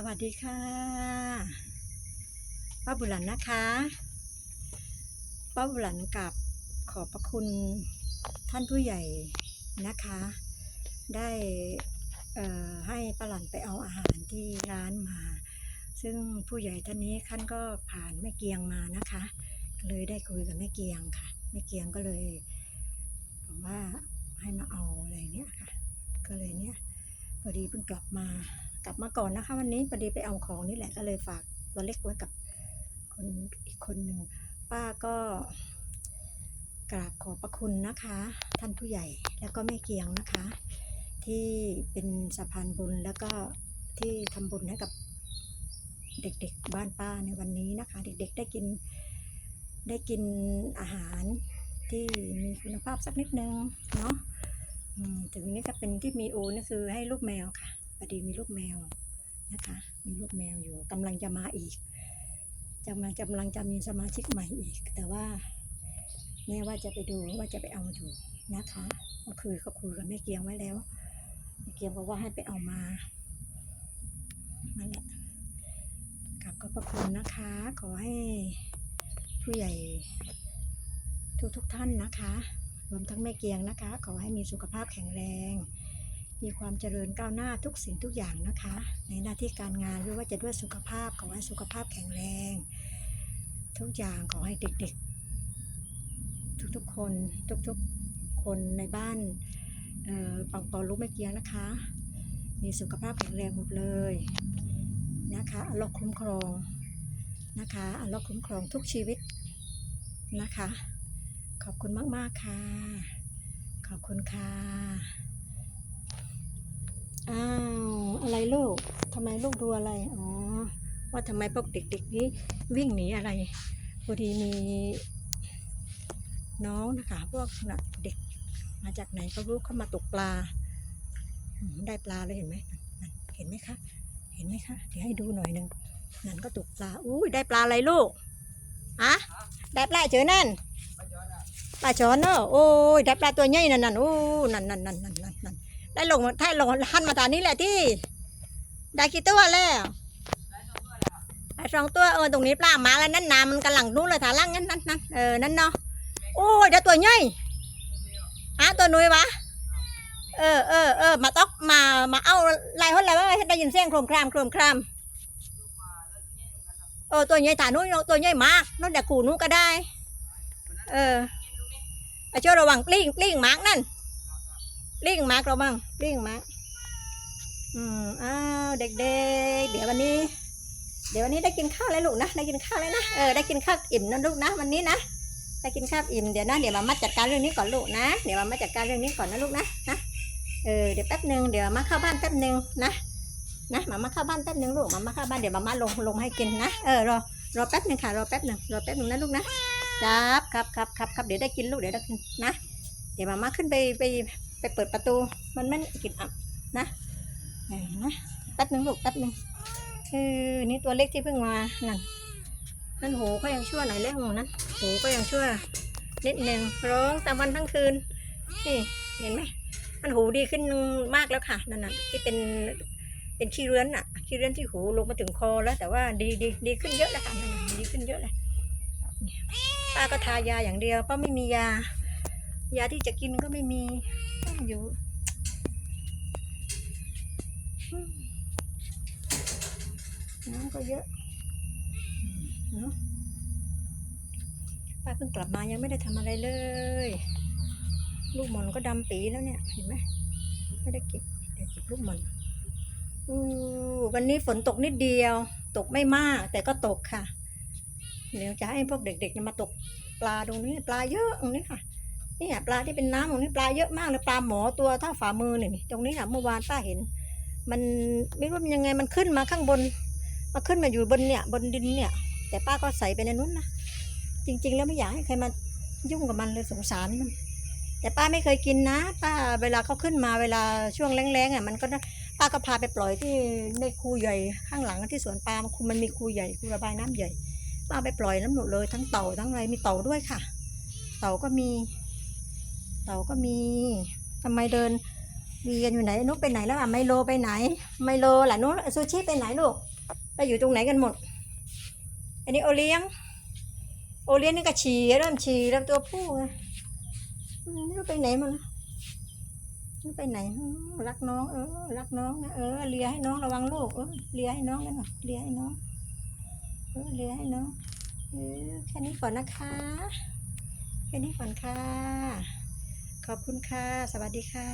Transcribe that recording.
สวัสดีค่ะป้าบุหลันนะคะป้าบุหลันกับขอบพระคุณท่านผู้ใหญ่นะคะ ได้ให้ป้าหลันไปเอาอาหารที่ร้านมา ซึ่งผู้ใหญ่ท่านนี้ท่านก็ผ่านแม่เกียงมานะคะ เลยได้คุยกับแม่เกียงค่ะแม่เกียงก็เลยบอกว่าให้มาเอาอะไรเนี่ยค่ะ ก็เลยเนี่ยพอดีเพิ่งกลับมา กลับมาก่อนนะคะ วันนี้พอดีไปเอาของนี่แหละก็เลยฝากตัวเล็กไว้กับคนอีกคนหนึ่งป้าก็กราบขอบพระคุณนะคะ ท่านผู้ใหญ่แล้วก็แม่เกียงนะคะ ที่เป็นสะพานบุญแล้วก็ที่ทำบุญให้กับเด็กๆบ้านป้าในวันนี้นะคะ เด็กๆได้กินได้กินอาหารที่มีคุณภาพสักนิดนึงเนาะถึงนี้ก็เป็นที่มีโอนี่คือให้ลูกแมวค่ะ พอดีมีลูกแมวนะคะ มีลูกแมวอยู่กำลังจะมาอีกกำลังกำลังจะมีสมาชิกใหม่อีก แต่ว่าแม่ว่าจะไปดูว่าจะไปเอาอยู่นะคะก็คือเขาคุยกับแม่เกียงไว้แล้วแม่เกียงบอกว่าให้ไปเอามานั่นแหละกลับขอบพระคุณนะคะ ขอให้ผู้ใหญ่ทุกทุกท่านนะคะ รวมทั้งแม่เกียงนะคะ ขอให้มีสุขภาพแข็งแรง มีความเจริญก้าวหน้าทุกสิ่งทุกอย่างนะคะ ในหน้าที่การงานหรือว่าจะด้วยสุขภาพขอให้สุขภาพแข็งแรง ทุกอย่างขอให้เด็กๆ ทุกๆคนทุกๆคนในบ้านเอ่อปังปอลูกไม่เกียงนะคะ มีสุขภาพแข็งแรงหมดเลยนะคะอัลลอฮ์คุ้มครองนะคะอัลลอฮ์คุ้มครองทุกชีวิตนะคะ ขอบคุณมาก ๆ ค่ะ ขอบคุณค่ะ อ้าวอะไรลูกทำไมลูกดูอะไรอ๋อว่าทำไมพวกเด็กๆนี้วิ่งหนีอะไรพอดีมีน้องนะคะพวกนะเด็กมาจากไหนก็รู้เข้ามาตกปลา ได้ปลาเลยเห็นไหมนนเห็นไหมคะ เห็นไหมคะเดี๋ยวให้ดูหน่อยหนึ่งนั่นก็ตกปลาอุ้ยได้ปลาอะไรลูกอะได้ปลาเจอนั่นปลาช้อนเนอะโอ้ยได้ปลาตัวใหญ่นั่นนั่นโอ้นั่นนั่นนั่นนั่นนั่นนั่น ได้ลงถ้าลงหันมาตอนนี้แหละที่ ได้กี่ตัวแล้วได้สองตัวเออตรงนี้ปลามาแล้วนั่นน้ำมันกำลังนู้นเลยถาล่างนั่นนั่นนั่นเออนั่นเนาะโอ้ยได้ตัวใหญ่ฮะตัวนุ้ยวะเออเออเออมาตอกมามาเอาลายคนแล้วว่าได้ยินเสียงโครมครามโครมครามเออตัวใหญ่ถานุ้ยตัวใหญ่มากนั่นแต่ขู่นุ้ก็ได้ เออไอ้เจ้าระวังกลิ้งกลิ้งมากนั่น ลิงมากเราบ้างลิงมากอืมอ้าวเด็กๆ เดี๋ยววันนี้ เดี๋ยววันนี้ได้กินข้าวเลยลูกนะ ได้กินข้าวเลยนะ เออ ได้กินข้าวอิ่มนะลูกนะ วันนี้นะ ได้กินข้าวอิ่ม เดี๋ยวนะ เดี๋ยวมามาจัดการเรื่องนี้ก่อนลูกนะ เดี๋ยวมามาจัดการเรื่องนี้ก่อนนะลูกนะ นะ เออ เดี๋ยวแป๊บหนึ่งเดี๋ยวมาเข้าบ้านแป๊บหนึ่งนะ นะมามาเข้าบ้านแป๊บหนึ่งลูกมามาเข้าบ้าน เดี๋ยวมามาลงลงให้กินนะ เออ รอ รอแป๊บหนึ่งค่ะ รอแป๊บหนึ่งรอแป๊บหนึ่งนะลูกนะ ครับครับครับครับครับเดี๋ยวได้กินลูก เดี๋ยวได้กินนะ เดี๋ยวมามาขึ้นไปไป ไปเปิดประตู มันไม่กลิ่นอับนะนะแป๊บหนึ่งลูกแป๊บหนึ่งเออนี่ตัวเล็กที่เพิ่งมานั่นนั่นหูก็ยังชั่วหน่อยเล็กหูนั้นหูก็ยังชั่วนิดหนึ่งร้องตามวันทั้งคืนนี่เห็นไหมมันหูดีขึ้นมากแล้วค่ะนั่นน่ะที่เป็นเป็นขี้เรื้อนอะขี้เรื้อนที่หูลงมาถึงคอแล้ว แต่ว่าดีดีดีขึ้นเยอะแล้วค่ะนั่นดีขึ้นเยอะเลยเนี่ยป้าก็ทายาอย่างเดียวป้าไม่มียา ยาที่จะกินก็ไม่มีอยู่น้ำก็เยอะเนาะป้าเพิ่งกลับมายังไม่ได้ทำอะไรเลย ลูกหมอนก็ดำปีแล้วเนี่ย เห็นไหมไม่ได้เก็บเดี๋ยวเก็บลูกหมอนอู้วันนี้ฝนตกนิดเดียว ตกไม่มาก แต่ก็ตกค่ะ เดี๋ยวจะให้พวกเด็กๆมาตกปลาตรงนี้ปลาเยอะตรงนี้ค่ะ นี่ปลาที่เป็นน้ำของนี่ปลาเยอะมากเลยปลาหมอตัวเท่าฝ่ามือเนี่ยนี่ตรงนี้ค่ะเมื่อวานป้าเห็น มันไม่รู้มันยังไงมันขึ้นมาข้างบนมาขึ้นมาอยู่บนเนี่ยบนดินเนี่ย แต่ป้าก็ใส่ไปในนู้นนะจริง ๆ แล้วไม่อยากให้ใครมายุ่งกับมันเลยสงสารมันแต่ป้าไม่เคยกินนะ ป้าเวลาเขาขึ้นมาเวลาช่วงแรงๆอะมันก็ป้าก็พาไปปล่อยที่ในคูใหญ่ข้างหลังที่สวนปาล์มคูมันมีคูใหญ่คูระบายน้ำใหญ่ป้าไปปล่อยน้ำหมดเลยทั้งเต่าทั้งอะไรมีเต่าด้วยค่ะ เต่าก็มี เต่าก็มีทำไมเดินวีกันอยู่ไหนนุ๊กไปไหนแล้วอะไมโลไปไหน ไมโลล่ะนุ๊กซูชิไปไหนลูกไปอยู่ตรงไหนกันหมด อันนี้โอเลี้ยง โอเลี้ยงนี่ก็ฉี่เริ่มฉี่แล้วตัวผู้ไมนุ๊กไปไหนมันนุ๊กไปไหนรักน้อง เออรักน้องนะเออเลียให้น้องระวังลูกเออเลียให้น้องกันหน่อยเลียให้น้องเออเลียให้น้องเออแค่นี้ก่อนนะคะแค่นี้ก่อนค่ะ ขอบคุณค่ะ สวัสดีค่ะ